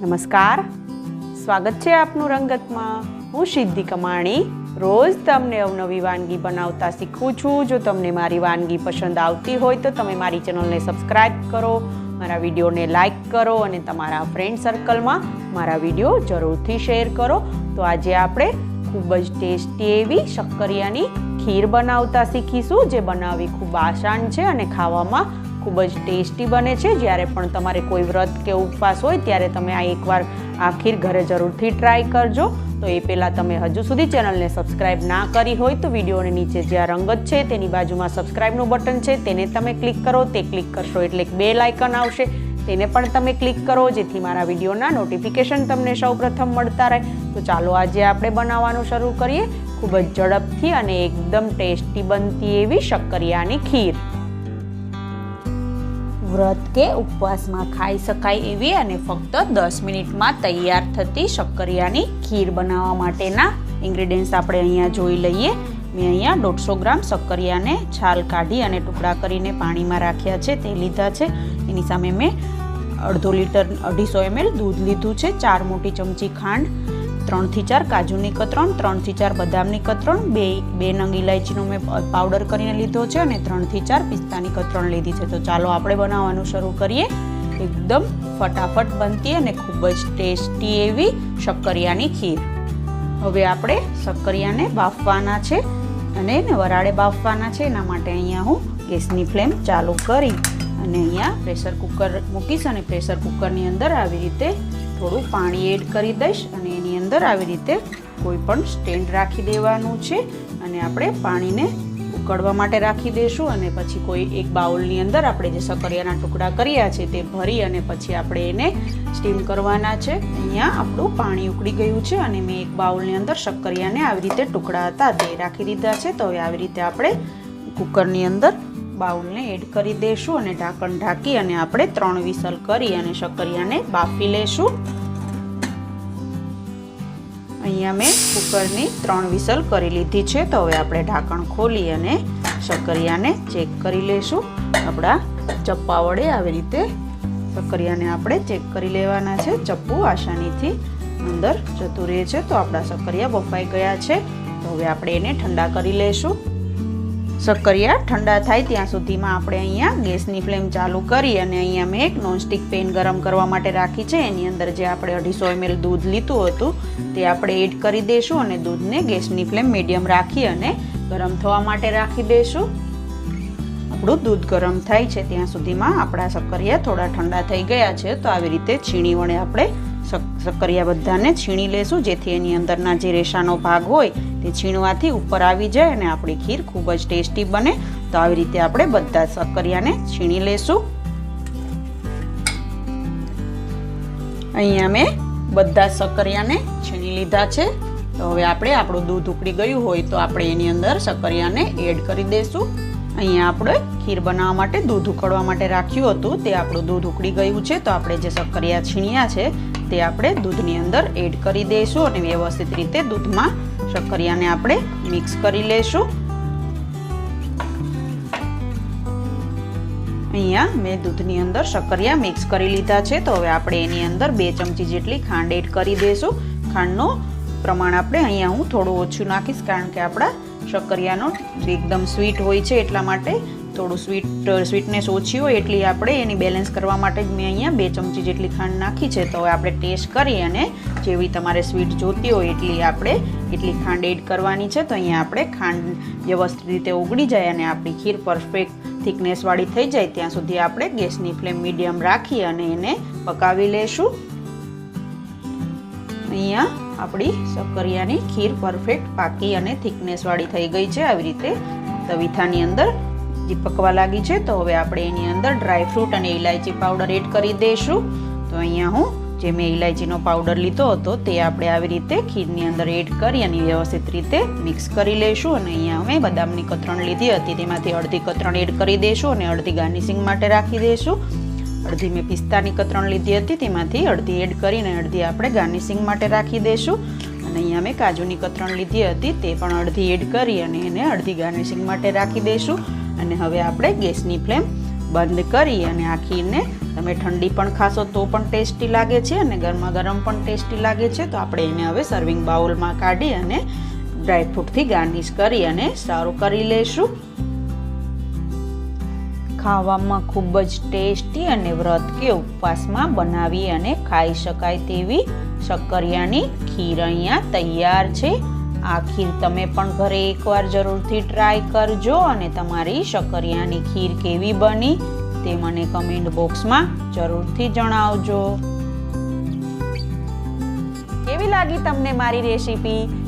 નમસ્કાર. સ્વાગત છે આપનું રંગતમાં. હું સિદ્ધિ કમાણી. રોજ તમને અવનવી વાનગી બનાવતા શીખું છું. જો તમને મારી વાનગી પસંદ આવતી હોય તો તમે મારી ચેનલને સબસ્ક્રાઈબ કરો, મારા વિડીયોને લાઈક કરો અને તમારા ફ્રેન્ડ સર્કલમાં મારા વીડિયો જરૂરથી શેર કરો. તો આજે આપણે ખૂબ જ ટેસ્ટી એવી શક્કરિયાની ખીર બનાવતા શીખીશું, જે બનાવવી ખૂબ આસાન છે અને ખાવામાં ખૂબ જ ટેસ્ટી બને છે. જ્યારે પણ તમારે કોઈ વ્રત કે ઉપવાસ હોય, ત્યારે તમે આ એકવાર આ ખીર ઘરે જરૂરથી ટ્રાય કરજો. તો એ પહેલાં તમે હજુ સુધી ચેનલને સબસ્ક્રાઇબ ના કરી હોય, તો વિડીયોની નીચે જે આ રંગત છે, તેની બાજુમાં સબસ્ક્રાઇબનું બટન છે, તેને તમે ક્લિક કરો. તે ક્લિક કરશો એટલે એક બે લાઇકન આવશે. તેને પણ તમે ક્લિક કરો, જેથી મારા વિડીયોના નોટિફિકેશન તમને સૌપ્રથમ મળતા રહે. તો ચાલો આજે આપણે બનાવવાનું શરૂ કરીએ. ખૂબ જ ઝડપથી અને એકદમ ટેસ્ટી બનતી એવી શક્કરિયાની ખીર. વ્રત કે ઉપવાસમાં ખાઈ શકાય એવી અને ફક્ત દસ મિનિટમાં તૈયાર થતી શક્કરિયાની ખીર બનાવવા માટેના ઇન્ગ્રીડિયન્ટ્સ આપણે અહીંયા જોઈ લઈએ. મેં અહીંયા દોઢસો ગ્રામ શક્કરિયાને છાલ કાઢી અને ટુકડા કરીને પાણીમાં રાખ્યા છે, તે લીધા છે. એની સામે મેં અડધો લીટર અઢીસો એમએલ દૂધ લીધું છે, ચાર મોટી ચમચી ખાંડ ત્રણથી ચાર, કાજુની કતરણ, ત્રણથી ચાર બદામની કતરણ, બે બે નંગ ઇલાયચીનો મેં પાવડર કરીને લીધો છે અને ત્રણથી ચાર પિસ્તાની કતરણ લીધી છે. તો ચાલો આપણે બનાવવાનું શરૂ કરીએ. એકદમ ફટાફટ બનતી અને ખૂબ જ ટેસ્ટી એવી શક્કરિયાની ખીર. હવે આપણે શક્કરિયાને બાફવાના છે અને એને વરાળે બાફવાના છે. એના માટે અહીંયા હું ગેસની ફ્લેમ ચાલુ કરી અને અહીંયા પ્રેશર કુકર મૂકીશ અને પ્રેશર કુકરની અંદર આવી રીતે થોડું પાણી એડ કરી દઈશ અને એની અંદર આવી રીતે કોઈ પણ સ્ટેન્ડ રાખી દેવાનું છે અને આપણે પાણીને ઉકળવા માટે રાખી દઈશું અને પછી કોઈ એક બાઉલની અંદર આપણે જે સકરિયાના ટુકડા કર્યા છે તે ભરી અને પછી આપણે એને સ્ટીમ કરવાના છે. અહીંયા આપણું પાણી ઉકળી ગયું છે અને મેં એક બાઉલની અંદર શક્કરિયાને આવી રીતે ટુકડા હતા તે રાખી દીધા છે. તો હવે આવી રીતે આપણે કુકરની અંદર બાઉલને એડ કરી દઈશું અને ઢાંકણ ઢાંકી અને આપણે ત્રણ વિસલ કરી અને શક્કરિયાને બાફી લેશું. અહીંયા મેં કુકરની ત્રણ વિસલ કરી લીધી છે. તો હવે આપણે ઢાંકણ ખોલી અને શકરિયાને ચેક કરી લેશું આપણા ચપ્પા વડે આવી રીતે શકરિયાને આપણે ચેક કરી લેવાના છે. ચપ્પુ આસાનીથી અંદર જતું રહે છે. તો આપણા શકરિયા બફાઈ ગયા છે. તો હવે આપણે એને ઠંડા કરી લેશું શક્કરિયા ઠંડા થાય ત્યાં સુધીમાં આપણે અહીંયા ગેસની ફ્લેમ ચાલુ કરી અને અહીંયા મેં એક નોનસ્ટિક પેન ગરમ કરવા માટે રાખી છે. એની અંદર જે આપણે અઢીસો એમએલ દૂધ લીધું હતું, તે આપણે એડ કરી દઈશું અને દૂધને ગેસની ફ્લેમ મીડિયમ રાખી અને ગરમ થવા માટે રાખી દઈશું આપણું દૂધ ગરમ થાય છે ત્યાં સુધીમાં આપણા શક્કરિયા થોડા ઠંડા થઈ ગયા છે, તો આવી રીતે છીણી વડે આપણે શક્કરિયા બધાને છીણી લેશું. જેથી એની અંદરના જે રેસાનો ભાગ હોય તે છીણવાથી ઉપર આવી જાય અને આપણી ખીર ખૂબ જ ટેસ્ટી બને. તો આવી રીતે આપણે બધા શક્કરિયાને છીણી લેશું. અહીંયા મેં બધા શક્કરિયાને છીણી લીધા છે. તો હવે આપણે આપણું દૂધ ઉકળી ગયું હોય તો આપણે એની અંદર શક્કરિયાને એડ કરી દઈશું અહીંયા આપણે ખીર બનાવવા માટે દૂધ ઉકળવા માટે રાખ્યું હતું. તે આપણું દૂધ ઉકળી ગયું છે. તો આપણે જે શક્કરિયા છીણ્યા છે તે આપણે દૂધની અંદર એડ કરી દઈશું અને વ્યવસ્થિત રીતે દૂધમાં શક્કરિયાને આપણે મિક્સ કરી લેશું. અહીંયા મેં દૂધની અંદર શક્કરિયા મિક્સ કરી લીધા છે, તો હવે આપણે એની અંદર બે ચમચી જેટલી ખાંડ એડ કરી દઈશું. ખાંડનું પ્રમાણ આપણે અહીંયા હું થોડું ઓછું નાખીશ, કારણ કે આપણા શક્કરિયાનો એકદમ સ્વીટ હોય છે એટલા માટે થોડું સ્વીટ સ્વીટનેસ ઓછી હોય એટલી આપણે એની બેલેન્સ કરવા માટે જ મેં અહીંયા બે ચમચી જેટલી ખાંડ નાખી છે. તો હવે આપણે ટેસ્ટ કરી અને જેવી તમારે સ્વીટ જોતી હોય એટલી આપણે એટલી ખાંડ એડ કરવાની છે. તો અહીંયા આપણે ખાંડ વ્યવસ્થિત રીતે ઓગળી જાય અને આપણી ખીર પરફેક્ટ થિકનેસવાળી થઈ જાય. ત્યાં સુધી આપણે ગેસની ફ્લેમ મીડિયમ રાખી અને એને પકાવી લેશું. અહીંયા આપણી શક્કરિયાની ખીર પરફેક્ટ પાકી અને થિકનેસવાળી થઈ ગઈ છે. આવી રીતે તવીથાની અંદર પકવા લાગી છે, તો હવે આપણે એની અંદર ડ્રાય ફ્રૂટ અને ઇલાયચી પાવડર એડ કરી દઈશું. તો અહીંયા હું જે મેં ઇલાયચીનો પાવડર લીધો હતો, તે આપણે આવી રીતે ખીરની અંદર એડ કરી અને વ્યવસ્થિત રીતે મિક્સ કરી લઈશું. અને અહીંયા અમે બદામની કતરણ લીધી હતી, તેમાંથી અડધી કતરણ એડ કરી દઈશું અને અડધી ગાર્નિશિંગ માટે રાખી દઈશું. અડધી મેં પિસ્તાની કતરણ લીધી હતી, તેમાંથી અડધી એડ કરીને અડધી આપણે ગાર્નિશિંગ માટે રાખી દઈશું. અને અહીંયા મેં કાજુની કતરણ લીધી હતી, તે પણ અડધી એડ કરી અને એને અડધી ગાર્નિશિંગ માટે રાખી દઈશું. અને હવે આપણે ગેસની ફ્લેમ બંધ કરી અને આ ખીરને તમે ઠંડી પણ ખાશો તો પણ ટેસ્ટી લાગે છે અને ગરમા ગરમ પણ ટેસ્ટી લાગે છે. તો આપણે એને હવે સર્વિંગ બાઉલમાં કાઢી અને ડ્રાયફ્રૂટથી ગાર્નિશ કરી અને સારું કરી લઈશું ખાવામાં ખૂબ જ ટેસ્ટી અને વ્રત કે ઉપવાસમાં બનાવી અને ખાઈ શકાય તેવી શક્કરિયાની ખીર અહીંયા તૈયાર છે. આ ખીર તમે પણ ઘરે એકવાર જરૂરથી ટ્રાય કરજો અને તમારી શક્કરિયાની ખીર કેવી બની તે મને કમેન્ટ બોક્સમાં જરૂરથી જણાવજો. કેવી લાગી તમને મારી રેસીપી